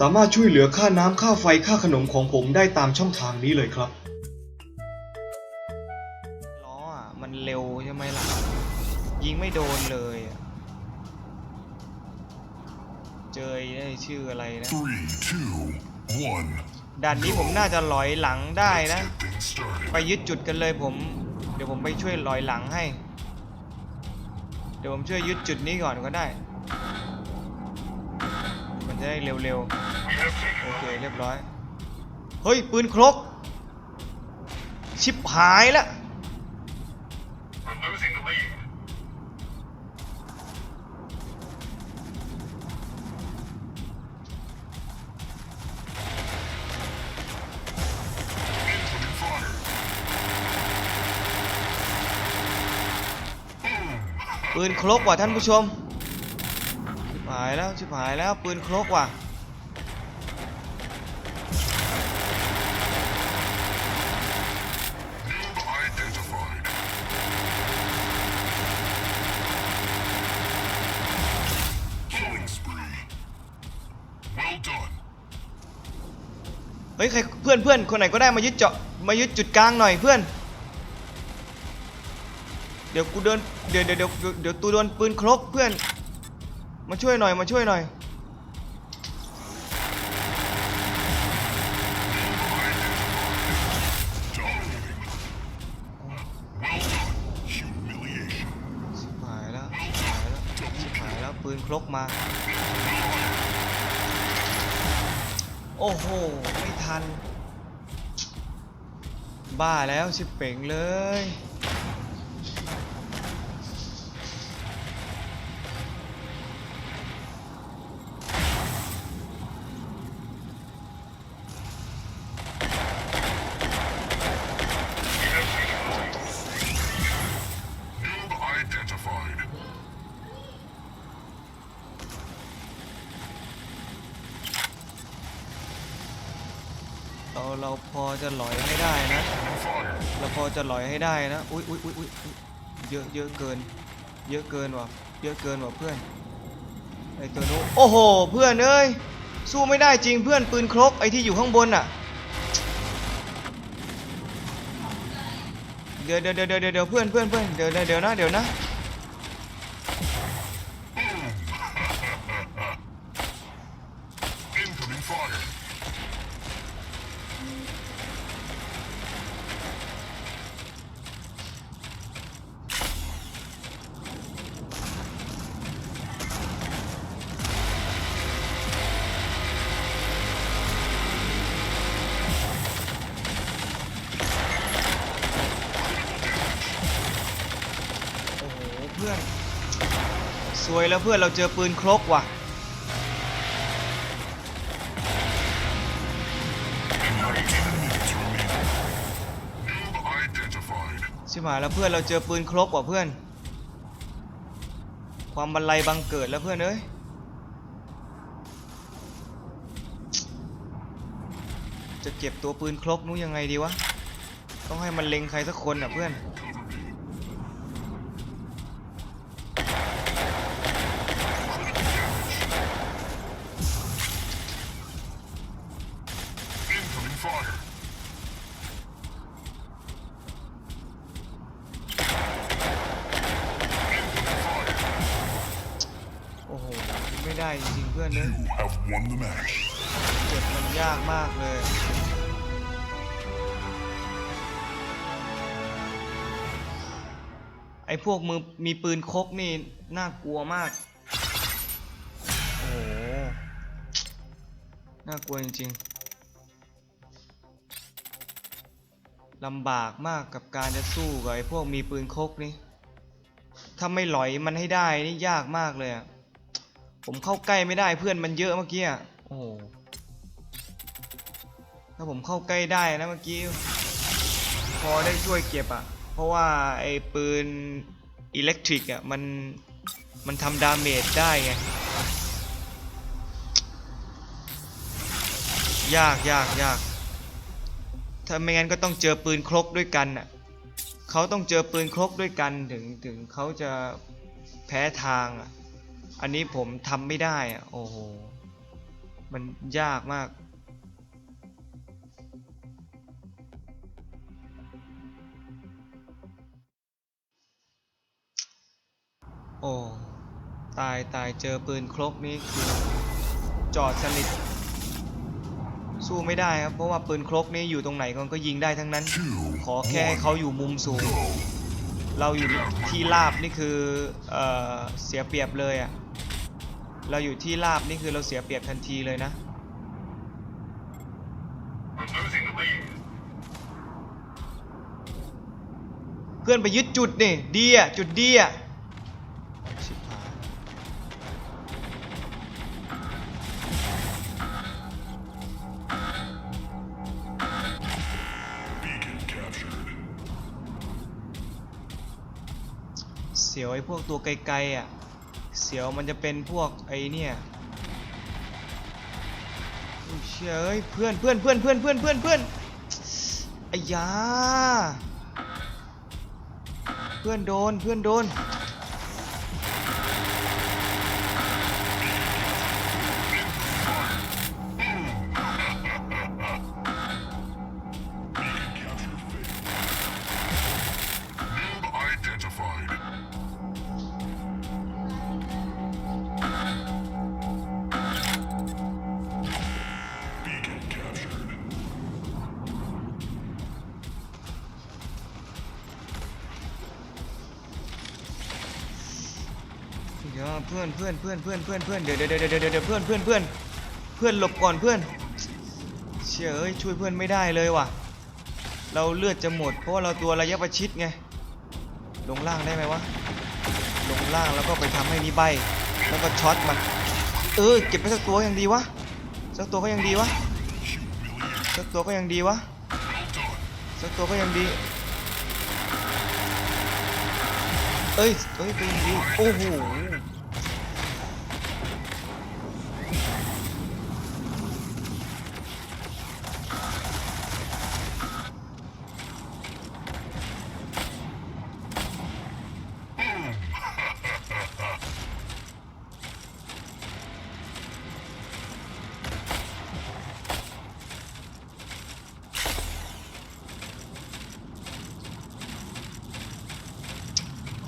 สามารถช่วยเหลือค่าน้ำค่าไฟค่าขนมของผมได้ตามช่องทางนี้เลยครับ ล้ออะ มันเร็วใช่ไหมล่ะ ยิงไม่โดนเลยอะเจอไอ้ได้ชื่ออะไรนะ Three, two, one. ด่านนี้ผมน่าจะหลอยหลังได้นะ Getting started. ไปยึดจุดกันเลยผม เดี๋ยวผมไปช่วยหลอยหลังให้ เดี๋ยวผมช่วยยึดจุดนี้ก่อนก็ได้มัน จะได้เร็วๆ โอเคเรียบร้อย เฮ้ย ปืนครก ชิบหายละปืนครกว่ะท่านผู้ชมายแล้วชิบหายแล้วปืนครกว่ะเฮ้ยใครเพื่อนเพื่อนคนไหนก็ได้มายึดเจาะมายึดจุดกลางหน่อยเพื่อน เดี๋ยวกูเดินเดี๋ยวเดี๋ยวเดี๋ยวเดี๋ยวเดี๋ยวตูโดนปืนครกเพื่อน มาช่วยหน่อยมาช่วยหน่อย Dominating. Well done. Humiliation. ชิบหายแล้วชิบหายแล้วชิบหายแล้วปืนครกมา โอ้โห ไม่ทัน บ้าแล้วชิบเป่งเลย จะลอยให้ได้นะ เราพอจะลอยให้ได้นะ อุ้ยอุ้ยอุ้ยอุ้ยเยอะเยอะเกิน เยอะเกินว่ะ เยอะเกินว่ะเพื่อนไอตัวนู้โอ้โห เพื่อนเอ้ย สู้ไม่ได้จริงเพื่อนปืนครกไอที่อยู่ข้างบนอะ เดี๋ยวเดี๋ยวเดี๋ยวเดี๋ยวเดี๋ยวเพื่อนเพื่อนเพื่อนเดี๋ยวเดี๋ยวเดี๋ยวนะเดี๋ยวนะ เพื่อนเราเจอปืนครกว่ะ ใช่ไหมแล้วเพื่อนเราเจอปืนครกว่ะเพื่อน ความบันไลบังเกิดแล้วเพื่อนเอ้ยจะเก็บตัวปืนครกนู้ยังไงดีวะ ต้องให้มันเล็งใครสักคนอะเพื่อน Incoming fire. โอ้โห ไม่ได้จริงๆเพื่อนเอ้ย You have won the match. เจ็บมันยากมากเลยไอ้พวกมือมีปืนคกนี่น่ากลัวมาก โอ้น่ากลัวจริงๆลำบากมากกับการจะสู้กับไอ้พวกมีปืนคกนี่ ถ้าไม่หลอยมันให้ได้นี่ยากมากเลยอะผมเข้าใกล้ไม่ได้เพื่อนมันเยอะเมื่อกี้อะ โอ้ถ้าผมเข้าใกล้ได้นะเมื่อกี้ พอได้ช่วยเก็บอะ เพราะว่าไอ้ปืนอิเล็กทริกอะมันมันทำดาเมจได้ไง ยากยากยากถ้าไม่งั้นก็ต้องเจอปืนครกด้วยกันอะเขาต้องเจอปืนครกด้วยกันถึงถึงเขาจะแพ้ทางอะ อันนี้ผมทำไม่ได้อะ โอ้โห มันยากมาก โอ้ ตายตายเจอปืนครกนี่คือจอดสนิท สู้ไม่ได้ครับ เพราะว่าปืนครกนี่อยู่ตรงไหนมันก็ยิงได้ทั้งนั้น ขอแค่ให้เขาอยู่มุมสูง เราอยู่ที่ราบนี่คือเออเสียเปรียบเลยอะ่ะ เราอยู่ที่ราบนี่คือเราเสียเปรียบทันทีเลยนะ เพื่อนไปยึดจุดนี่ดีอะจุดดีอะชิบหายเสียวไอ้พวกตัวไกลๆอะ เสียวมันจะเป็นพวกไอเนี่ยเชื่อเอ้ยเพื่อนเพื่อนเพื่อนเพื่อนเพื่อนเพื่อนเพื่อนไอ้ยาเพื่อนโดนเพื่อนโดน เดี๋ยวเพื่อนเพื่อนเพื่อนเพื่อนเพื่อนเพื่อนเดี๋ยวเดี๋ยวเดี๋ยวเดี๋ยวเดี๋ยวเพื่อนเพื่อนเพื่อนเพื่อนหลบก่อนเพื่อนเชื่ยเอ้ยช่วยเพื่อนไม่ได้เลยว่ะ เราเลือดจะหมด เพราะเราตัวระยะประชิดไงลงล่างได้ไหมวะลงล่างแล้วก็ไปทำให้นี่ใบ แล้วก็ช็อตมันเออเก็บไปสักตัวยังดีวะสักตัวก็ยังดีวะสักตัวก็ยังดีวะสักตัวก็ยังดีเอ้ยเอ้ยก็ยังดีโอ้โห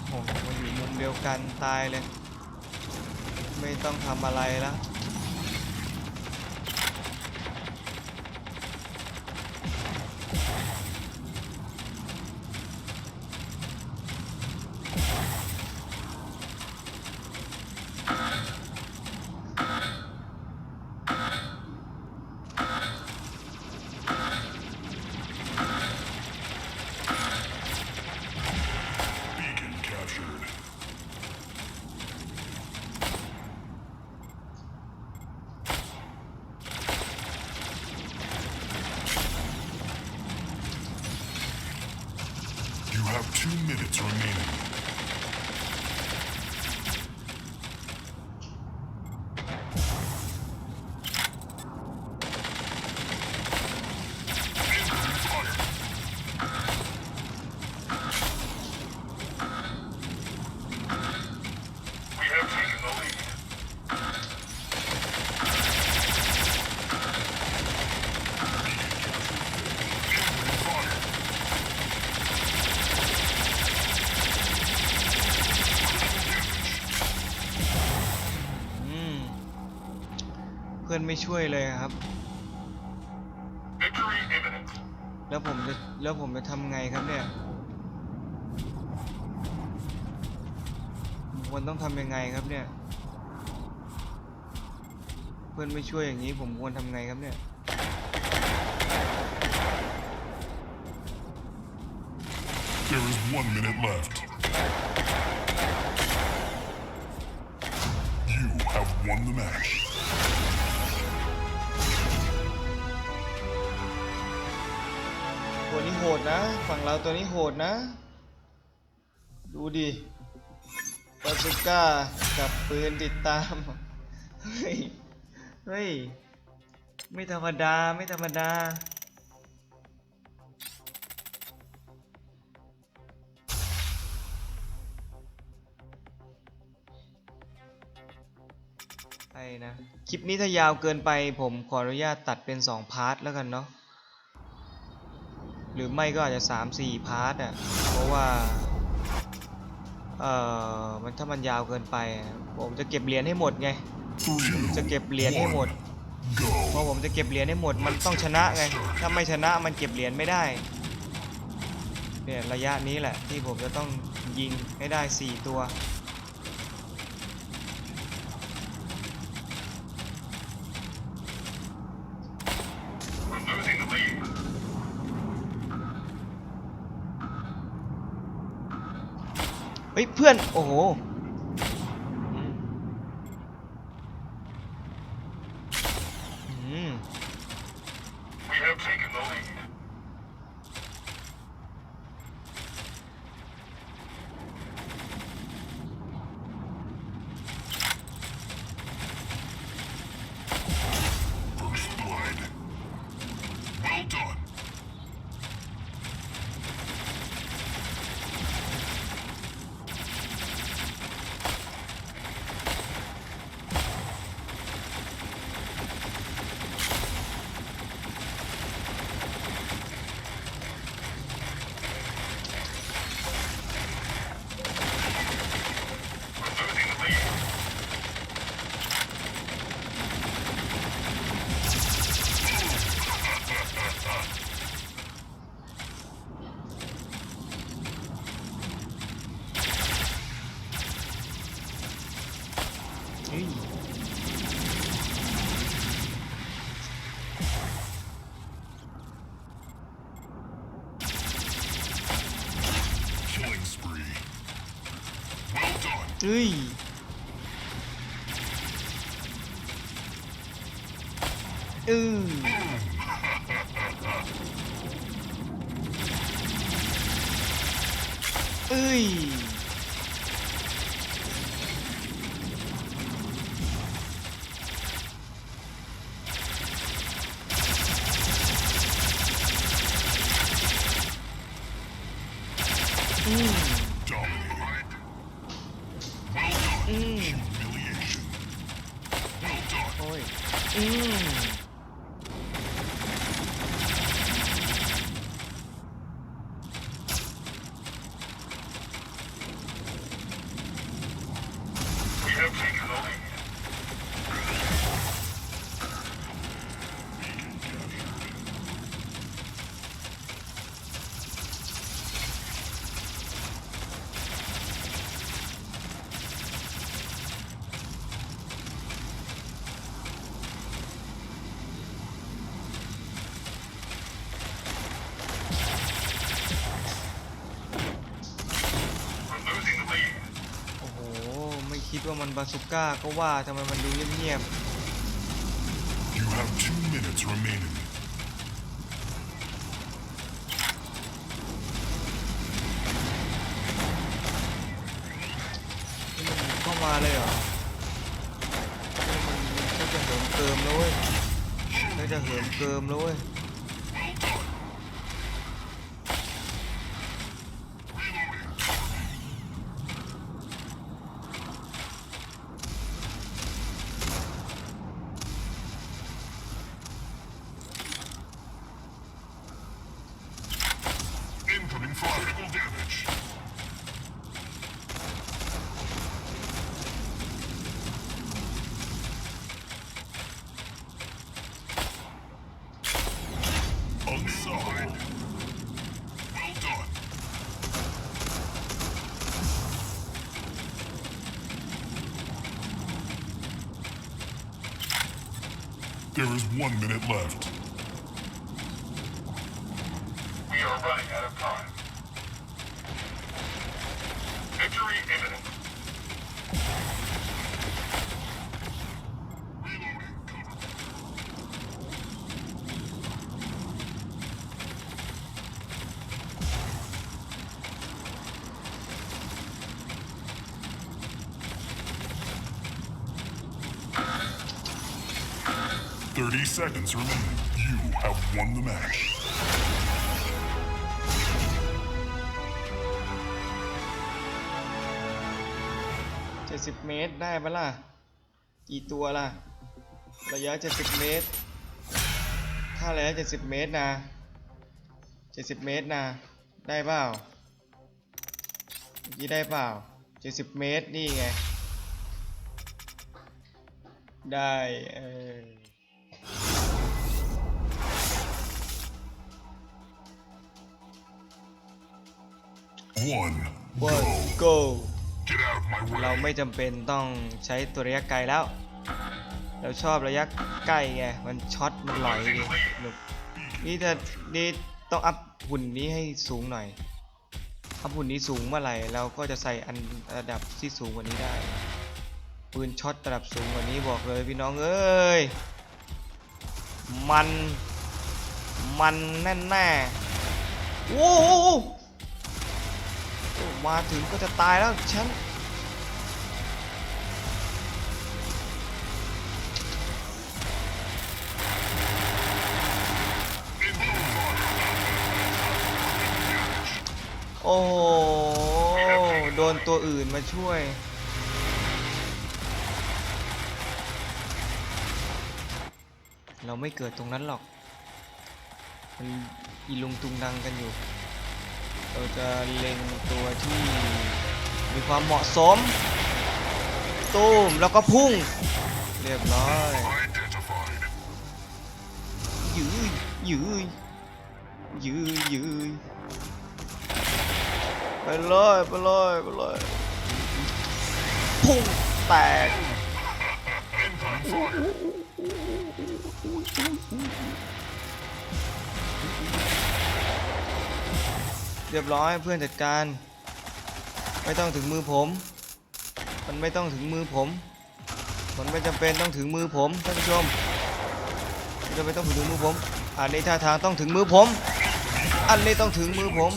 โอ้โหมันอยู่มุมเดียว กันตายเลย ไม่ต้องทำอะไรแล้ว Beacon captured. You have two minutes remaining. Incoming fire. We have taken the lead. Incoming fire. อืม เพื่ อนไม่ช่วยเลยครับ แล้วผมจะแล้วผมจะทำไงครับเนี่ยผมควรต้องทำยังไงครับเนี่ย เพื่อนไม่ช่วยอย่างนี้ผมควรทำไงครับเนี่ย ดนะ ฝั่งเราตัวนี้โหดนะ ดูดิบาซูก้ากับปืนติดตาม เฮ้ย เฮ้ย ไม่ธรรมดา ไม่ธรรมดาไอ้นะ คลิปนี้ถ้ายาวเกินไปผมขออนุญาตตัดเป็น 2 พาร์ทแล้วกันเนาะ หรือไม่ก็อาจจะ 3-4 พาร์ทอะ เพราะว่า เอ่อ มันถ้ามันยาวเกินไป ผมจะเก็บเหรียญให้หมดไง จะเก็บเหรียญให้หมด เพราะผมจะเก็บเหรียญให้หมด มันต้องชนะไง ถ้าไม่ชนะมันเก็บเหรียญไม่ได้ เนี่ยระยะนี้แหละที่ผมจะต้องยิงให้ได้ 4 ตัว เพื่อน โอ้โหอืม We have taken the lead. First blood. Well done. We're losing the lead. เฮ้ย Killing spree. Well done. เฮ้ย อือเอ้ย อืม Dominated. Well done. อืม Humiliation. Well done. โอ้ย อืม We have taken the lead. We're losing the lead. โอ้โห ไม่คิด ว่ามันบาสุก้าก็ว่าทำไมมันดูเงียบ You have two minutes remaining. ๆนี่มันเข้ามาเลยเหรอนี่มันก็จะเหิมเกิมแล้วเว้ยก็จะเหิมเกิมแล้วเว้ย one minute left. We are running out of time. Victory imminent. Seconds remaining. You have won the match. 70 เมตรได้ปะล่ะ กี่ตัวล่ะ ระยะ 70 เมตร ถ้าระยะ 70 เมตรนะ 70 เมตรนะ ได้เปล่าเมื่ได้เปล่า 70 เมตร นี่ไง ได้ เออ One. วัน Go. go Get out of my เรา way. ไม่จำเป็นต้องใช้ตัวระยะไกลแล้ว เราชอบระยะใกล้ไง มันช็อต มันหลอยดีหนุกนี่จะนี่ต้องอัพหุ่นนี้ให้สูงหน่อยอัพหุ่นนี้สูงเมื่อไหร่ เราก็จะใส่อันระดับที่สูงกว่านี้ได้ ปืนช็อตระดับสูงกว่านี้บอกเลยพี่น้องเอ้ย มัน มันแน่แน่ๆโอ้โหโอ้ มาถึงก็จะตายแล้วฉันโอ้โดนตัวอื่นมาช่วย เราไม่เกิดตรงนั้นหรอก มันอีลุงตุงดังกันอยู่ เราจะเล็งตัวที่มีความเหมาะสมตูมแล้วก็พุ่ง เรียบร้อยยืยยืยยืยยืยไปเลยไปเลยไปเลยพุ่งแตก เรียบร้อยเพื่อนจัดการ ไม่ต้องถึงมือผม มันไม่ต้องถึงมือผม มันไม่จำเป็นต้องถึงมือผมท่านผู้ชมจะไม่ต้องถึงมือผม อันนี้ท่าทางต้องถึงมือผม อันนี้ต้องถึงมือผม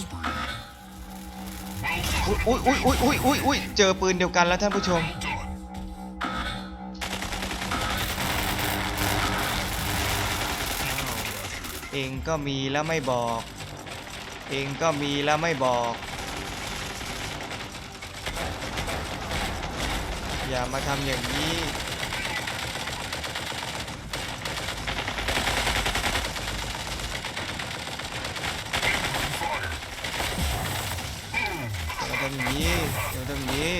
อุ้ยอุ้ยอุ้ยอุ้ยอุ้ยอุ้ยเจอปืนเดียวกันแล้วท่านผู้ชมเองก็มีแล้วไม่บอก เองก็มีแล้วไม่บอก อย่ามาทำอย่างนี้อย่ามาทำอย่างนี้อย่าทำอย่างนี้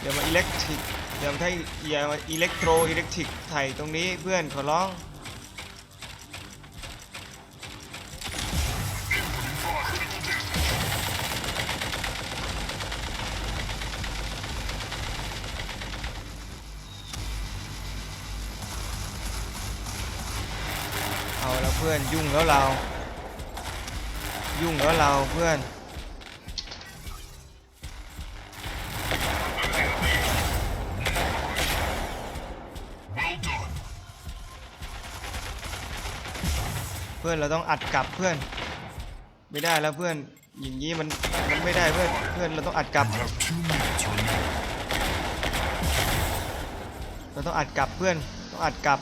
อย่ามาอิเล็กทริกอย่ามาใช้อย่ามาอิเล็กโทรอิเล็กทริกไถ่ตรงนี้เพื่อนขอร้อง พื่อนยุ่งแล้วเรา ยุ่งแล้วเราเพื่อนเพื่อนเราต้องอัดกลับเพื่อน ไม่ได้แล้วเพื่อนอย่างนี้มันมันไม่ได้เพื่อนเพื่อนเราต้องอัดกลับ เราต้องอัดกลับเพื่อนต้องอัดกลับ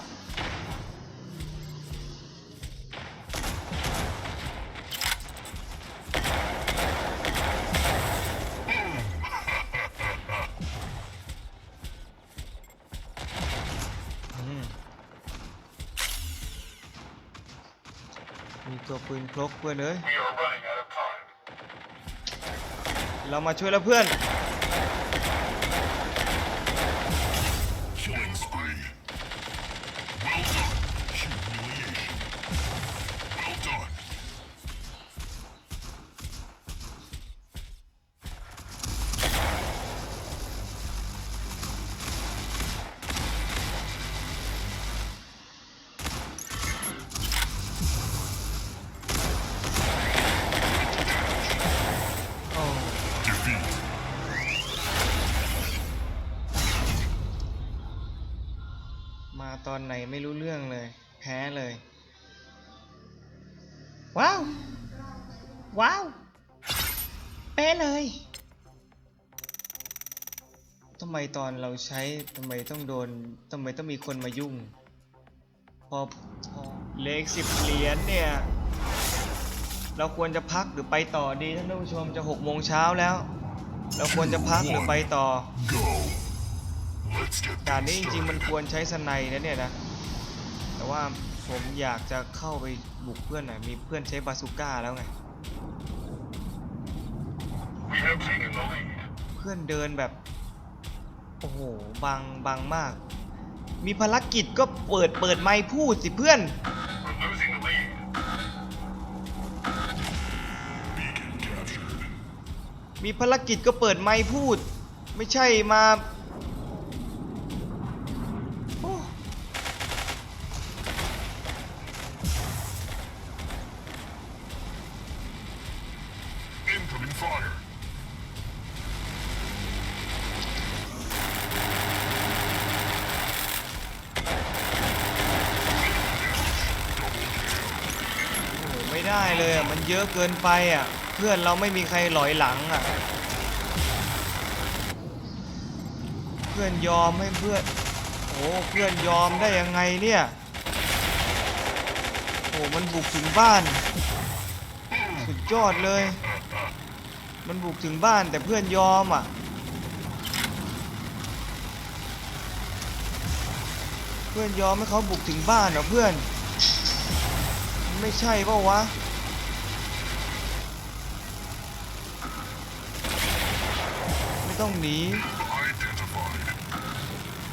ปืนพกเพื่อนเอ้ย We are running out of time. เรามาช่วยแล้วเพื่อน อนไหนไม่รู้เรื่องเลย แพ้เลย ว้าว ว้าวเป๊ะเลยทำไมตอนเราใช้ทำไมต้องโดนทำไมต้องมีคนมายุ่ง พอพอเล็กสิบเหรียญเนี่ย เราควรจะพักหรือไปต่อดีท่านผู้ชมจะหกโมงเช้าแล้ว เราควรจะพักหรือไปต่อ ด่านนี้จริงๆมันควรใช้สไนด์นะเนี่ยนะ แต่ว่าผมอยากจะเข้าไปบุกเพื่อนหน่อย มีเพื่อนใช้บาซูก้าแล้วไง เพื่อนเดินแบบ โอ้โหบังบังมาก มีภารกิจก็เปิดเปิดไมค์พูดสิเพื่อนมีภารกิจก็เปิดไมค์พูด ไม่ใช่มา ได้เลยมันเยอะเกินไปอะ เพื่อนเราไม่มีใครหลอยหลังอะ เพื่อนยอมให้เพื่อนโอ้เพื่อนยอมได้ยังไงเนี่ย โอ้มันบุกถึงบ้าน สุดยอดเลย มันบุกถึงบ้านแต่เพื่อนยอมอะ เพื่อนยอมให้เขาบุกถึงบ้านเหรอเพื่อน ไม่ใช่เปล่าวะ ไม่ต้องหนี Identified.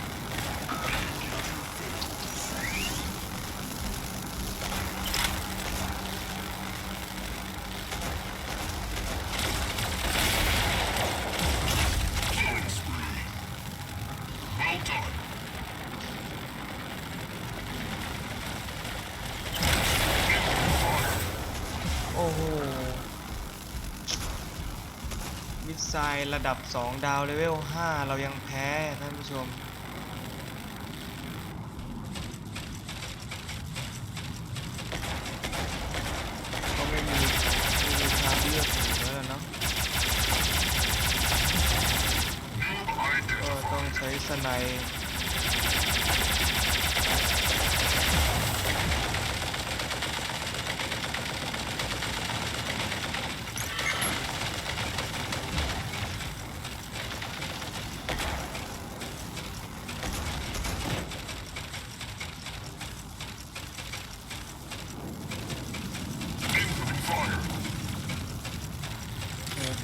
Killing spree. Well done. โอ้โห ทรายระดับ 2 ดาวเลเวล 5 เรายังแพ้ท่านผู้ชม ก็ไม่มีไม่มีทางเลือกอื่นแล้วเนาะก็ต้องใช้สไนด์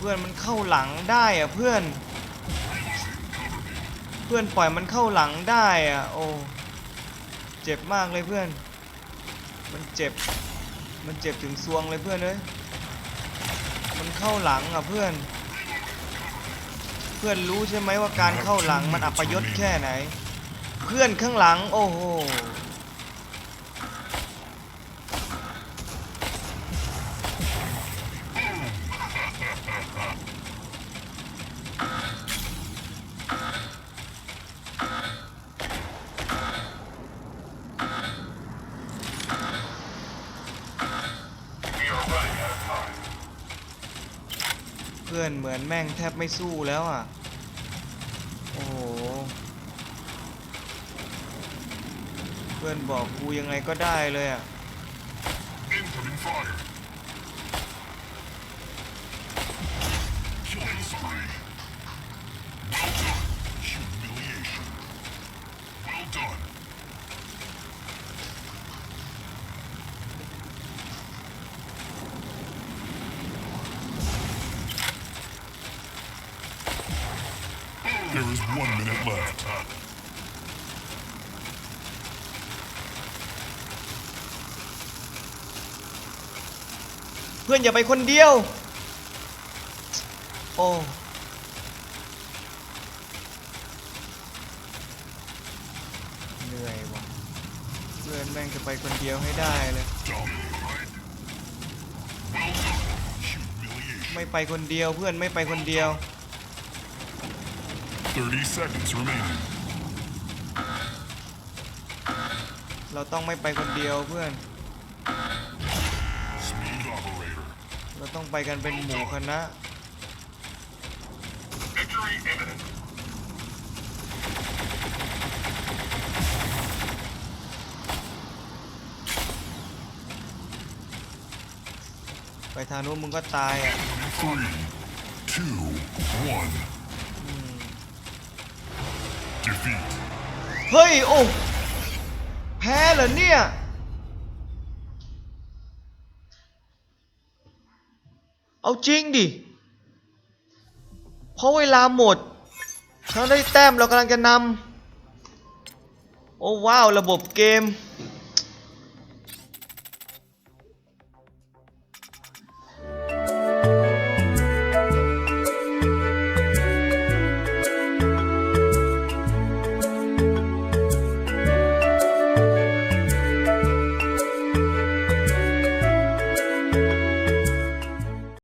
พื่อนมันเข้าหลังได้อะเพื่อน เพื่อนปล่อยมันเข้าหลังได้อะโอ้เจ็บมากเลยเพื่อน มันเจ็บ มันเจ็บถึงซวงเลยเพื่อนเอ้ยมันเข้าหลังอะเพื่อน เพื่อนรู้ใช่ไหมว่าการเข้าหลังมันอัปยศแค่ไหน เพื่อนข้างหลัง โอ้โห พื่อนเหมือนแม่งแทบไม่สู้แล้วอะ โอ้โห เพื่อนบอกกูยังไงก็ได้เลยอะ Incoming fire. เพื่อนอย่าไปคนเดียว โอ้เหนื่อยว่ะเพื่อนแม่งจะไปคนเดียวให้ได้เลย Dominated. Well done. Humiliation. ไม่ไปคนเดียวเพื่อนไม่ไปคนเดียว 30 seconds remaining. เราต้องไม่ไปคนเดียวเพื่อน Smooth operator. เรา ต้องไปกันเป็นหมู่คณะ Victory imminent. ไปทางนู้นมึงก็ตายอะ Three, two, one. อืม Defeat defeat. เฮ้ย โอ้ แพ้เหรอเนี่ย เอาจริงดิ เพราะเวลาหมดฉันได้แต้มเรากำลังจะนำ โอ้ว้าว ระบบเกม